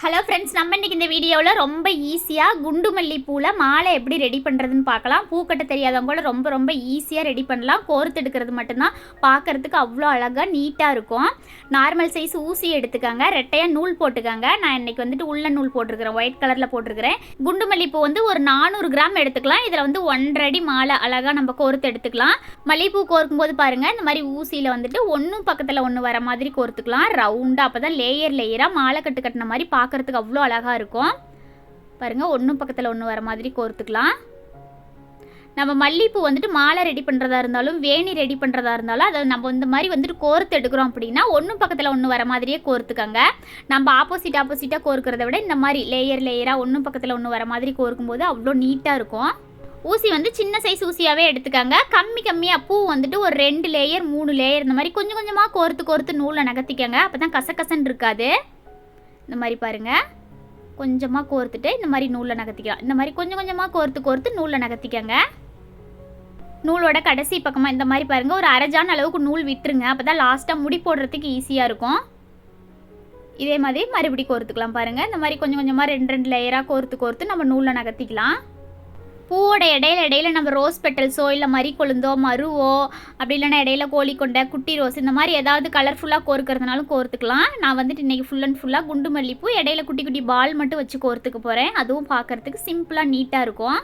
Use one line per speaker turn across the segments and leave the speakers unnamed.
Hello friends நம்ம இன்னைக்கு இந்த வீடியோவில் ரொம்ப ஈஸியாக குண்டு மல்லி பூவில் மாலை எப்படி ரெடி பண்ணுறதுன்னு பார்க்கலாம். பூக்கட்ட தெரியாதவங்க கூட ரொம்ப ரொம்ப ஈஸியாக ரெடி பண்ணலாம். கோர்த்து எடுக்கிறது மட்டும்தான். பார்க்கறதுக்கு அவ்வளோ அழகாக நீட்டாக இருக்கும். நார்மல் சைஸ் ஊசி எடுத்துக்காங்க. ரெட்டையாக நூல் போட்டுக்காங்க. நான் இன்றைக்கி வந்துட்டு உள்ள நூல் போட்டிருக்கிறேன். ஒயிட் கலரில் போட்டிருக்கிறேன். குண்டு மல்லிப்பூ வந்து ஒரு நானூறு கிராம் எடுத்துக்கலாம். இதில் வந்து ஒன்றரை மாலை அழகாக நம்ம கோர்த்து எடுத்துக்கலாம். மல்லிகைப்பூ கோர்க்கும் போது பாருங்கள் இந்த மாதிரி ஊசியில் வந்துட்டு ஒன்றும் பக்கத்தில் ஒன்று வர மாதிரி கோர்த்துக்கலாம். ரவுண்டாக அப்போ தான் லேயர் லேயராக மாலை கட்டு கட்டின மாதிரி பார்க்கறதுக்கு அவ்வளோ அழகாக இருக்கும். பாருங்கள் ஒன்றும் பக்கத்தில் ஒன்று வர மாதிரி கோர்த்துக்கலாம். நம்ம மல்லிகைப்பூ வந்துட்டு மாலை ரெடி பண்ணுறதா இருந்தாலும் வேணி ரெடி பண்ணுறதா இருந்தாலும் அதை நம்ம இந்த மாதிரி வந்துட்டு கோர்த்து எடுக்கிறோம் அப்படின்னா ஒன்றும் பக்கத்தில் ஒன்று வர மாதிரியே கோர்த்துக்கங்க. நம்ம ஆப்போசிட் ஆப்போசிட்டாக கோர்க்கிறத விட இந்த மாதிரி லேயர் லேயராக ஒன்றும் பக்கத்தில் ஒன்று வர மாதிரி கோர்க்கும்போது அவ்வளோ நீட்டாக இருக்கும். ஊசி வந்து சின்ன சைஸ் ஊசியாகவே எடுத்துக்கங்க. கம்மி கம்மியாக பூ வந்துட்டு ஒரு ரெண்டு லேயர் மூணு லேயர் இந்த மாதிரி கொஞ்சம் கொஞ்சமாக கோர்த்து கோர்த்து நூலில் நகர்த்திக்கங்க. அப்போ தான் கசகசன்னு இருக்காது. இந்த மாதிரி பாருங்கள் கொஞ்சமாக கோர்த்துட்டு இந்த மாதிரி நூலில் நகர்த்திக்கலாம். இந்த மாதிரி கொஞ்சம் கொஞ்சமாக கோர்த்து கோர்த்து நூலில் நகர்த்திக்கங்க. நூலோட கடைசி பக்கமாக இந்த மாதிரி பாருங்கள் ஒரு அரைஜான் அளவுக்கு நூல் விட்டுருங்க. அப்போ தான் லாஸ்ட்டாக முடி போடுறதுக்கு ஈஸியாக இருக்கும். இதே மாதிரி மறுபடி கோர்த்துக்கலாம் பாருங்கள் இந்த மாதிரி கொஞ்சம் கொஞ்சமாக ரெண்டு ரெண்டு லேயராக கோர்த்து கோர்த்து நம்ம நூலில் நகர்த்திக்கலாம். பூவோட இடையில இடையில நம்ம ரோஸ் பெட்டல்ஸோ இல்லை மறி கொழுந்தோ மருவோ அப்படி இல்லைன்னா இடையில கோழி கொண்டை குட்டி ரோஸ் இந்த மாதிரி ஏதாவது கலர்ஃபுல்லாக கோர்க்கறதுனாலும் கோர்த்துக்கலாம். நான் வந்துட்டு இன்றைக்கி ஃபுல் அண்ட் ஃபுல்லாக குண்டு மல்லிப்பூ இடையில குட்டி குட்டி பால் மட்டும் வச்சு கோர்த்துக்க போகிறேன் அதுவும் பார்க்கறதுக்கு சிம்பிளாக நீட்டாக இருக்கும்.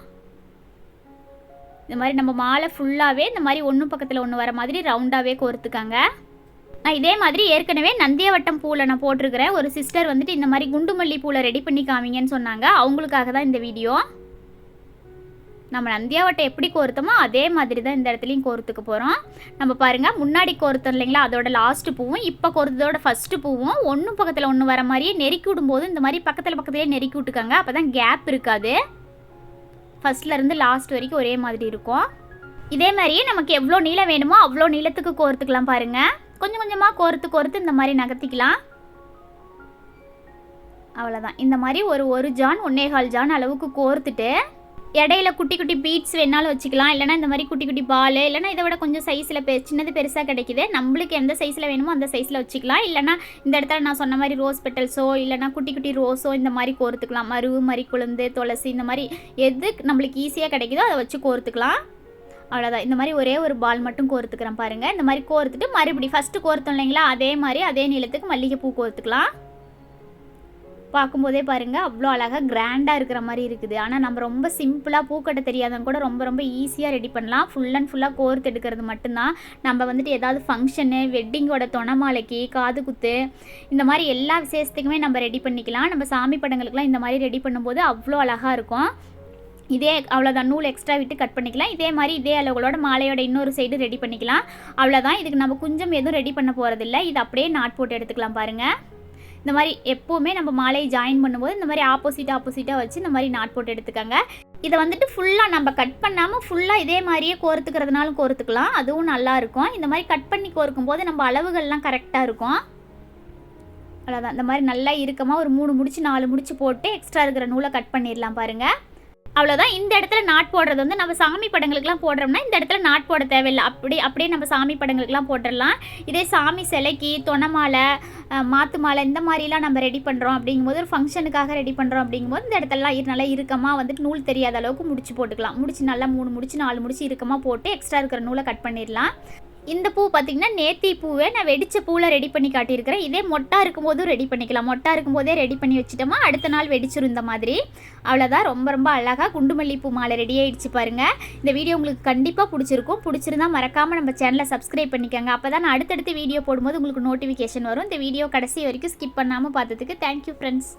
இந்த மாதிரி நம்ம மாலை ஃபுல்லாகவே இந்த மாதிரி ஒன்று பக்கத்தில் ஒன்று வர மாதிரி ரவுண்டாகவே கோர்த்துக்காங்க. நான் இதே மாதிரி ஏற்கனவே நந்தியவட்டம் பூவில் நான் போட்டிருக்கிறேன். ஒரு சிஸ்டர் வந்துட்டு இந்த மாதிரி குண்டு மல்லி பூவில் ரெடி பண்ணி காமிங்கன்னு சொன்னாங்க. அவங்களுக்காக தான் இந்த வீடியோ நம்ம நந்தியாவட்டை எப்படி கோர்த்தோமோ அதே மாதிரி தான் இந்த இடத்துலையும் கோர்த்துக்க போகிறோம் நம்ம பாருங்கள் முன்னாடி கோர்த்தோம் இல்லைங்களா? அதோட லாஸ்ட்டு பூவும் இப்போ கோர்த்ததோட ஃபஸ்ட்டு பூவும் ஒன்று பக்கத்தில் ஒன்று வர மாதிரியே நெருக்கி விடும்போது இந்த மாதிரி பக்கத்தில் பக்கத்துலேயே நெருக்கி விட்டுக்கோங்க. அப்போ தான் கேப் இருக்காது ஃபஸ்ட்லேருந்து லாஸ்ட் வரைக்கும் ஒரே மாதிரி இருக்கும். இதே மாதிரியே நமக்கு எவ்வளோ நீளம் வேணுமோ அவ்வளோ நீளத்துக்கு கோர்த்துக்கலாம் பாருங்கள் கொஞ்சம் கொஞ்சமாக கோர்த்து கோர்த்து இந்த மாதிரி நகர்த்திக்கலாம். அவ்வளோதான் இந்த மாதிரி ஒரு ஒரு ஜான் ஒன்னேகால் ஜான் அளவுக்கு கோர்த்துட்டு இடையில குட்டி குட்டி பீட்ஸ் வேணாலும் வச்சுக்கலாம். இல்லைனா இந்த மாதிரி குட்டி குட்டி பால் இல்லைனா இதை விட கொஞ்சம் சைஸில் பெ சின்னது பெருசாக கிடைக்குது. நம்மளுக்கு எந்த சைஸில் வேணுமோ அந்த சைஸில் வச்சுக்கலாம். இல்லைனா இந்த இடத்துல நான் சொன்ன மாதிரி ரோஸ் பெட்டல்ஸோ இல்லைனா குட்டி குட்டி ரோஸோ இந்த மாதிரி கோர்த்துக்கலாம். மருவு மறி குழந்து துளசி இந்த மாதிரி எது நம்மளுக்கு ஈஸியாக கிடைக்குதோ அதை வச்சு கோர்த்துக்கலாம். அவ்வளோதான் இந்த மாதிரி ஒரே ஒரு பால் மட்டும் கோர்த்துக்கிறேன் பாருங்கள் இந்த மாதிரி கோர்த்துட்டு மறுபடி ஃபஸ்ட்டு கோர்த்தோம் இல்லைங்களா? அதே மாதிரி அதே நீளத்துக்கு மல்லிகைப்பூ கோர்த்துக்கலாம். பார்க்கும்போதே பாருங்கள் அவ்வளோ அழகாக கிராண்டாக இருக்கிற மாதிரி இருக்குது. ஆனால் நம்ம ரொம்ப சிம்பிளாக பூக்கட்ட தெரியாதவங்க கூட ரொம்ப ரொம்ப ஈஸியாக ரெடி பண்ணலாம். ஃபுல் அண்ட் ஃபுல்லாக கோர்த்து எடுக்கிறது மட்டும்தான். நம்ம வந்துட்டு ஏதாவது ஃபங்க்ஷனு வெட்டிங்கோட தொணமாலைக்கு காது குத்து இந்த மாதிரி எல்லா விசேஷத்துக்குமே நம்ம ரெடி பண்ணிக்கலாம். நம்ம சாமி படங்களுக்குலாம் இந்த மாதிரி ரெடி பண்ணும்போது அவ்வளோ அழகாக இருக்கும். இதே அவ்வளோதான் நூல் எக்ஸ்ட்ரா விட்டு கட் பண்ணிக்கலாம். இதே மாதிரி இதே அளவுகளோட மாலையோட இன்னொரு சைடு ரெடி பண்ணிக்கலாம். அவ்வளோதான் இதுக்கு நம்ம குஞ்சம் எதுவும் ரெடி பண்ண போகிறதில்ல இது அப்படியே நாட் போட்டு எடுத்துக்கலாம் பாருங்கள் இந்த மாதிரி எப்போவுமே நம்ம மாலையை ஜாயின் பண்ணும்போது இந்த மாதிரி ஆப்போசிட் ஆப்போசிட்டாக வச்சு இந்த மாதிரி நாட் போட்டு எடுத்துக்கோங்க. இதை வந்துட்டு ஃபுல்லாக நம்ம கட் பண்ணாமல் ஃபுல்லாக இதே மாதிரியே கோர்த்துக்கிறதுனாலும் கோர்த்துக்கலாம். அதுவும் நல்லாயிருக்கும் இந்த மாதிரி கட் பண்ணி கோர்க்கும் போது நம்ம அளவுகள்லாம் கரெக்டாக இருக்கும். அவ்வளோதான் இந்த மாதிரி நல்லா இறுக்கமாக ஒரு மூணு முடிச்சு நாலு முடிச்சு போட்டு எக்ஸ்ட்ரா இருக்கிற நூலை கட் பண்ணிடலாம் பாருங்கள் அவ்வளோதான் இந்த இடத்துல நாட் போடுறது வந்து நம்ம சாமி படங்களுக்குலாம் போடுறோம்னா இந்த இடத்துல நாட் போட தேவையில்லை. அப்படி அப்படியே நம்ம சாமி படங்களுக்குலாம் போட்டுடலாம். இதே சாமி சிலைக்கு தொணமாலை மாத்து மாலை இந்த மாதிரிலாம் நம்ம ரெடி பண்ணுறோம் அப்படிங்கும்போது ஒரு ஃபங்க்ஷனுக்காக ரெடி பண்ணுறோம் அப்படிங்கும்போது இந்த இடத்துலலாம் நல்லா இறுக்கமாக வந்துட்டு நூல் தெரியாத அளவுக்கு முடிச்சு போட்டுக்கலாம். முடிச்சு நல்லா மூணு முடிச்சு நாலு முடிச்சு இறுக்கமாக போட்டு எக்ஸ்ட்ரா இருக்கிற நூலை கட் பண்ணிடலாம். இந்த பூ பார்த்திங்கன்னா நேத்தி பூவை நான் வெடித்த பூவில் ரெடி பண்ணி காட்டியிருக்கிறேன். இதே மொட்டா இருக்கும்போதும் ரெடி பண்ணிக்கலாம். மொட்டா இருக்கும்போதே ரெடி பண்ணி வச்சுட்டோமா அடுத்த நாள் வெடிச்சிரும் இந்த மாதிரி. அவ்வளோதான் ரொம்ப ரொம்ப அழகாக குண்டுமல்லி பூ மாலை ரெடி ஆகிடுச்சு பாருங்கள் இந்த வீடியோ உங்களுக்கு கண்டிப்பாக பிடிச்சிருக்கும். பிடிச்சிருந்தா மறக்காமல் நம்ம சேனலை சப்ஸ்கிரைப் பண்ணிக்கோங்க. அப்போ தான் நான் அடுத்தடுத்து வீடியோ போடும்போது உங்களுக்கு நோட்டிஃபிகேஷன் வரும். இந்த வீடியோ கடைசி வரைக்கும் ஸ்கிப் பண்ணாமல் பார்த்ததுக்கு தேங்க்யூ ஃப்ரெண்ட்ஸ்